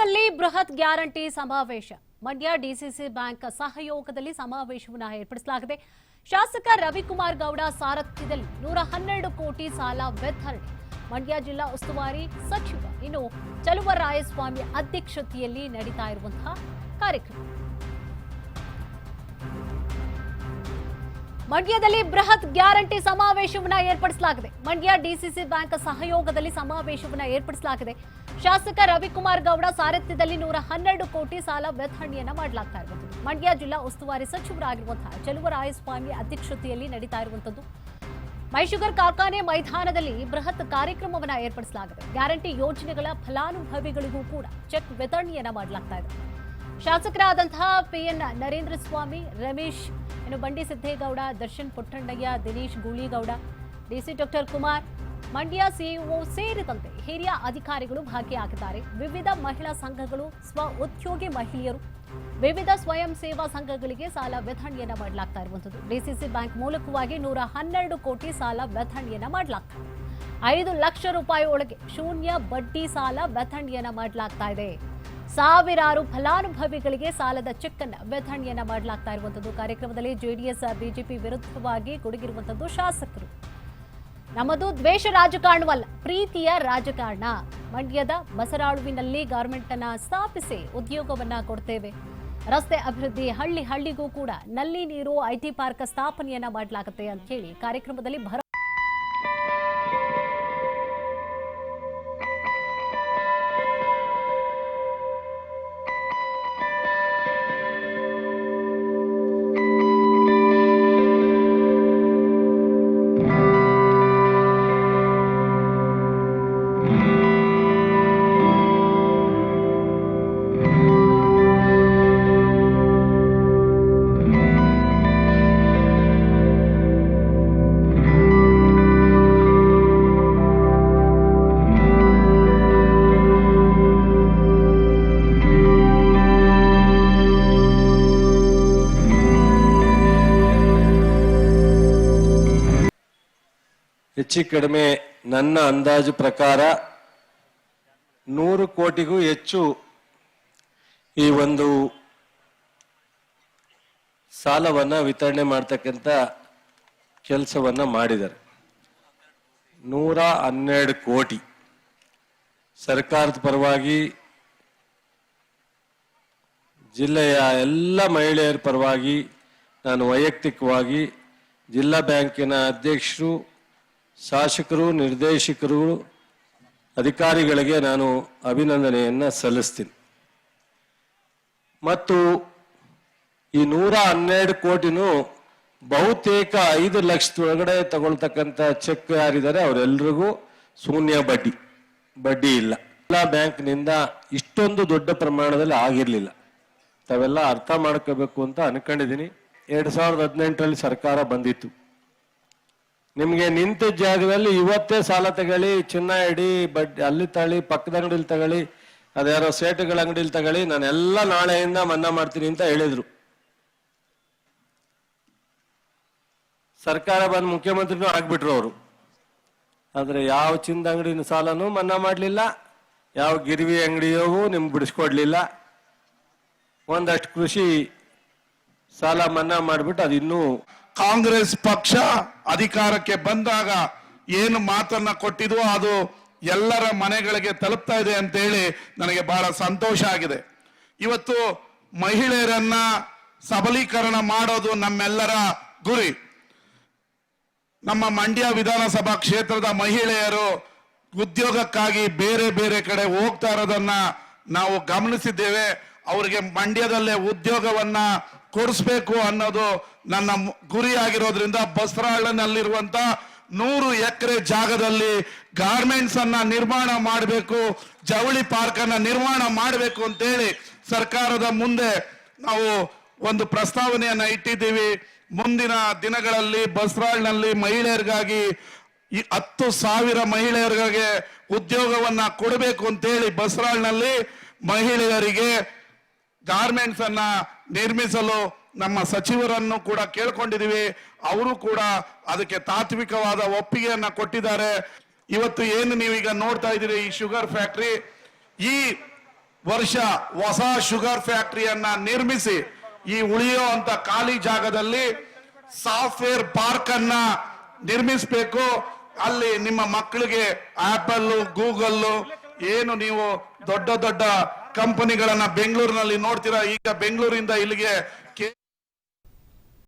ಮಂಡ್ಯದಲ್ಲಿ ಬೃಹತ್ ಗ್ಯಾರಂಟಿ ಸಮಾವೇಶ. ಮಂಡ್ಯ ಡಿಸಿಸಿ ಬ್ಯಾಂಕ್ ಸಹಯೋಗದಲ್ಲಿ ಸಮಾವೇಶವನ್ನು ಏರ್ಪಡಿಸಲಾಗಿದೆ. ಶಾಸಕ ರವಿಕುಮಾರ್ ಗೌಡ ಸಾರಥ್ಯದಲ್ಲಿ ನೂರ ಹನ್ನೆರಡು ಕೋಟಿ ಸಾಲ ವಿತರಣೆ. ಮಂಡ್ಯ ಜಿಲ್ಲಾ ಉಸ್ತುವಾರಿ ಸಚಿವ ಇನ್ನು ಚಲುವರಾಯಸ್ವಾಮಿ ಅಧ್ಯಕ್ಷತೆಯಲ್ಲಿ ನಡೀತಾ ಇರುವಂತಹ ಕಾರ್ಯಕ್ರಮ. ಮಂಡ್ಯದಲ್ಲಿ ಬೃಹತ್ ಗ್ಯಾರಂಟಿ ಸಮಾವೇಶವನ್ನ ಏರ್ಪಡಿಸಲಾಗಿದೆ. ಮಂಡ್ಯ ಡಿಸಿಸಿ ಬ್ಯಾಂಕ್ ಸಹಯೋಗದಲ್ಲಿ ಸಮಾವೇಶವನ್ನ ಏರ್ಪಡಿಸಲಾಗಿದೆ. ಶಾಸಕ ರವಿಕುಮಾರ್ ಗೌಡ ಸಾರಥ್ಯದಲ್ಲಿ ನೂರ ಹನ್ನೆರಡು ಕೋಟಿ ಸಾಲ ವಿತರಣೆಯನ್ನ ಮಾಡಲಾಗ್ತಾ ಇರುವುದು ಮಂಡ್ಯ ಜಿಲ್ಲಾ ಉಸ್ತುವಾರಿ ಸಚಿವರಾಗಿರುವಂತಹ ಚಲುವರಾಯಸ್ವಾಮಿ ಅಧ್ಯಕ್ಷತೆಯಲ್ಲಿ ನಡೀತಾ ಇರುವಂತದ್ದು ಮೈಶುಗರ್ ಕಾರ್ಖಾನೆ ಮೈದಾನದಲ್ಲಿ ಬೃಹತ್ ಕಾರ್ಯಕ್ರಮವನ್ನ ಏರ್ಪಡಿಸಲಾಗಿದೆ. ಗ್ಯಾರಂಟಿ ಯೋಜನೆಗಳ ಫಲಾನುಭವಿಗಳಿಗೂ ಕೂಡ ಚೆಕ್ ವಿತರಣೆಯನ್ನ ಮಾಡಲಾಗ್ತಾ ಇದೆ. ಶಾಸಕರಾದಂತಹ ಪಿಎನ್ ನರೇಂದ್ರ ಸ್ವಾಮಿ ರಮೇಶ್ ಇನ್ನು Bandi Siddegowda, Darshan Puttannaiah, Dinesh Gooligowda, DC doctor Kumar, Mandya CEO ಸೇರಿದಂತೆ ಹಿರಿಯ ಅಧಿಕಾರಿಗಳು ಭಾಗಿಯಾಗಿದ್ದಾರೆ. ವಿವಿಧ ಮಹಿಳಾ ಸಂಘಗಳು, ಸ್ವ ಉದ್ಯೋಗಿ ಮಹಿಳೆಯರು, ವಿವಿಧ ಸ್ವಯಂ ಸೇವಾ ಸಂಘಗಳಿಗೆ ಸಾಲ ವಿತರಣೆಯನ್ನ ಮಾಡಲಾಗ್ತಾ ಇರುವಂತದ್ದು ಡಿಸಿಸಿ ಬ್ಯಾಂಕ್ ಮೂಲಕವಾಗಿ ನೂರ ಹನ್ನೆರಡು ಕೋಟಿ ಸಾಲ ವಿತರಣೆಯನ್ನ ಮಾಡಲಾಗ್ತದೆ ಐದು ಲಕ್ಷ ರೂಪಾಯಿ ಒಳಗೆ ಶೂನ್ಯ ಬಡ್ಡಿ ಸಾಲ ವಿತರಣೆಯನ್ನ ಮಾಡಲಾಗ್ತಾ ಇದೆ. ಸಾವಿರಾರು ಫಲಾನುಭವಿಗಳಿಗೆ ಸಾಲದ ಚೆಕ್ ಅನ್ನು ವಿತರಣೆಯನ್ನ ಮಾಡಲಾಗ್ತಾ ಇರುವಂತದ್ದು ಕಾರ್ಯಕ್ರಮದಲ್ಲಿ ಜೆಡಿಎಸ್, ಬಿಜೆಪಿ ವಿರುದ್ಧವಾಗಿ ಗುಡುಗಿರುವಂತದ್ದು ಶಾಸಕರು. ನಮ್ಮದು ದ್ವೇಷ ರಾಜಕಾರಣವಲ್ಲ, ಪ್ರೀತಿಯ ರಾಜಕಾರಣ. ಮಂಡ್ಯದ ಮಸರಾಳುವಿನಲ್ಲಿ ಗಾರ್ಮೆಂಟ್ ಅನ್ನ ಸ್ಥಾಪಿಸಿ ಉದ್ಯೋಗವನ್ನ ಕೊಡ್ತೇವೆ. ರಸ್ತೆ ಅಭಿವೃದ್ಧಿ ಹಳ್ಳಿ ಹಳ್ಳಿಗೂ ಕೂಡ ನಲ್ಲಿ ನೀರು, ಐಟಿ ಪಾರ್ಕ್ ಸ್ಥಾಪನೆಯನ್ನ ಮಾಡಲಾಗುತ್ತೆ ಅಂತ ಹೇಳಿ ಕಾರ್ಯಕ್ರಮದಲ್ಲಿ ಹೆಚ್ಚು ಕಡಿಮೆ ನನ್ನ ಅಂದಾಜು ಪ್ರಕಾರ ನೂರು ಕೋಟಿಗೂ ಹೆಚ್ಚು ಈ ಒಂದು ಸಾಲವನ್ನು ವಿತರಣೆ ಮಾಡ್ತಕ್ಕಂಥ ಕೆಲಸವನ್ನು ಮಾಡಿದ್ದಾರೆ. ನೂರ ಹನ್ನೆರಡು ಕೋಟಿ. ಸರ್ಕಾರದ ಪರವಾಗಿ ಜಿಲ್ಲೆಯ ಎಲ್ಲ ಮಹಿಳೆಯರ ಪರವಾಗಿ ನಾನು ವೈಯಕ್ತಿಕವಾಗಿ ಜಿಲ್ಲಾ ಬ್ಯಾಂಕಿನ ಅಧ್ಯಕ್ಷರು ಶಾಸಕರು, ನಿರ್ದೇಶಕರು, ಅಧಿಕಾರಿಗಳಿಗೆ ನಾನು ಅಭಿನಂದನೆಯನ್ನು ಸಲ್ಲಿಸ್ತೀನಿ. ಮತ್ತು ಈ ನೂರ ಹನ್ನೆರಡು ಕೋಟಿನೂ ಬಹುತೇಕ ಐದು ಲಕ್ಷದೊಳಗಡೆ ತಗೊಳ್ತಕ್ಕಂಥ ಚೆಕ್ ಯಾರಿದ್ದಾರೆ ಅವರೆಲ್ಲರಿಗೂ ಶೂನ್ಯ ಬಡ್ಡಿ ಬಡ್ಡಿ ಇಲ್ಲ. ಎಲ್ಲ ಬ್ಯಾಂಕ್ನಿಂದ ಇಷ್ಟೊಂದು ದೊಡ್ಡ ಪ್ರಮಾಣದಲ್ಲಿ ಆಗಿರಲಿಲ್ಲ. ತಾವೆಲ್ಲ ಅರ್ಥ ಮಾಡ್ಕೋಬೇಕು ಅಂತ ಅನ್ಕೊಂಡಿದ್ದೀನಿ. ಎರಡು ಸಾವಿರದ ಹದಿನೆಂಟರಲ್ಲಿ ಸರ್ಕಾರ ಬಂದಿತ್ತು. ನಿಮ್ಗೆ ನಿಂತ ಜಾಗದಲ್ಲಿ ಇವತ್ತೇ ಸಾಲ ತಗೊಳ್ಳಿ ಚಿನ್ನ ಇಡಿ ಬಡ್ಡಿ ಅಲ್ಲಿ ತಗೊಳ್ಳಿ, ಪಕ್ಕದ ಅಂಗಡಿಲಿ ತಗೊಳ್ಳಿ ಅದ್ಯಾರೋ ಸೇಟುಗಳ ಅಂಗಡಿಲಿ ತಗೊಳ್ಳಿ ನಾನೆಲ್ಲ ನಾಳೆಯಿಂದ ಮನ್ನಾ ಮಾಡ್ತೀನಿ ಅಂತ ಹೇಳಿದ್ರು. ಸರ್ಕಾರ ಬಂದ ಮುಖ್ಯಮಂತ್ರಿನೂ ಆಗ್ಬಿಟ್ರು ಅವರು. ಆದರೆ ಯಾವ ಚಿನ್ನದ ಅಂಗಡಿನ ಸಾಲನೂ ಮನ್ನಾ ಮಾಡಲಿಲ್ಲ, ಯಾವ ಗಿರಿವಿ ಅಂಗಡಿಯೋಗೂ ನಿಮ್ಗೆ ಬಿಡಿಸ್ಕೊಡ್ಲಿಲ್ಲ. ಒಂದಷ್ಟು ಕೃಷಿ ಸಾಲ ಮನ್ನಾ ಮಾಡಿಬಿಟ್ಟು ಅದು ಇನ್ನೂ ಕಾಂಗ್ರೆಸ್ ಪಕ್ಷ ಅಧಿಕಾರಕ್ಕೆ ಬಂದಾಗ ಏನು ಮಾತನ್ನ ಕೊಟ್ಟಿದ್ವೋ ಅದು ಎಲ್ಲರ ಮನೆಗಳಿಗೆ ತಲುಪ್ತಾ ಇದೆ ಅಂತ ಹೇಳಿ ನನಗೆ ಬಹಳ ಸಂತೋಷ ಆಗಿದೆ. ಇವತ್ತು ಮಹಿಳೆಯರನ್ನ ಸಬಲೀಕರಣ ಮಾಡೋದು ನಮ್ಮೆಲ್ಲರ ಗುರಿ. ನಮ್ಮ ಮಂಡ್ಯ ವಿಧಾನಸಭಾ ಕ್ಷೇತ್ರದ ಮಹಿಳೆಯರು ಉದ್ಯೋಗಕ್ಕಾಗಿ ಬೇರೆ ಬೇರೆ ಕಡೆ ಹೋಗ್ತಾ ಇರೋದನ್ನ ನಾವು ಗಮನಿಸಿದ್ದೇವೆ. ಅವರಿಗೆ ಮಂಡ್ಯದಲ್ಲೇ ಉದ್ಯೋಗವನ್ನ ಕೊಡಿಸ್ಬೇಕು ಅನ್ನೋದು ನನ್ನ ಗುರಿ ಆಗಿರೋದ್ರಿಂದ ಬಸರಾಳನಲ್ಲಿರುವಂತ ನೂರು ಎಕರೆ ಜಾಗದಲ್ಲಿ ಗಾರ್ಮೆಂಟ್ಸ್ ಅನ್ನ ನಿರ್ಮಾಣ ಮಾಡಬೇಕು, ಜವಳಿ ಪಾರ್ಕ್ ಅನ್ನ ನಿರ್ಮಾಣ ಮಾಡಬೇಕು ಅಂತೇಳಿ ಸರ್ಕಾರದ ಮುಂದೆ ನಾವು ಒಂದು ಪ್ರಸ್ತಾವನೆಯನ್ನ ಇಟ್ಟಿದ್ದೀವಿ. ಮುಂದಿನ ದಿನಗಳಲ್ಲಿ ಬಸರಾಳ್ನಲ್ಲಿ ಮಹಿಳೆಯರಿಗಾಗಿ ಈ ಹತ್ತು ಸಾವಿರ ಮಹಿಳೆಯರಿಗೆ ಉದ್ಯೋಗವನ್ನ ಕೊಡಬೇಕು ಅಂತೇಳಿ ಬಸರಾಳ್ನಲ್ಲಿ ಮಹಿಳೆಯರಿಗೆ ಗಾರ್ಮೆಂಟ್ಸ್ ಅನ್ನ ನಿರ್ಮಿಸಲು ನಮ್ಮ ಸಚಿವರನ್ನು ಕೂಡ ಕೇಳ್ಕೊಂಡಿದ್ದೀವಿ. ಅವರು ಕೂಡ ಅದಕ್ಕೆ ತಾತ್ವಿಕವಾದ ಒಪ್ಪಿಗೆಯನ್ನ ಕೊಟ್ಟಿದ್ದಾರೆ. ಇವತ್ತು ಏನು ನೀವೀಗ ನೋಡ್ತಾ ಇದ್ದೀರಿ ಈ ಶುಗರ್ ಫ್ಯಾಕ್ಟ್ರಿ? ಈ ವರ್ಷ ಹೊಸ ಶುಗರ್ ಫ್ಯಾಕ್ಟ್ರಿಯನ್ನ ನಿರ್ಮಿಸಿ ಈ ಉಳಿಯೋ ಅಂತ ಖಾಲಿ ಜಾಗದಲ್ಲಿ ಸಾಫ್ಟ್ವೇರ್ ಪಾರ್ಕ್ ಅನ್ನ ನಿರ್ಮಿಸಬೇಕು. ಅಲ್ಲಿ ನಿಮ್ಮ ಮಕ್ಕಳಿಗೆ ಆಪಲ್ ಗೂಗಲ್ ಏನು ನೀವು ದೊಡ್ಡ ದೊಡ್ಡ ಕಂಪನಿಗಳನ್ನ ಬೆಂಗಳೂರಿನಲ್ಲಿ ನೋಡ್ತೀರಾ? ಈಗ ಬೆಂಗಳೂರಿಂದ ಇಲ್ಲಿಗೆ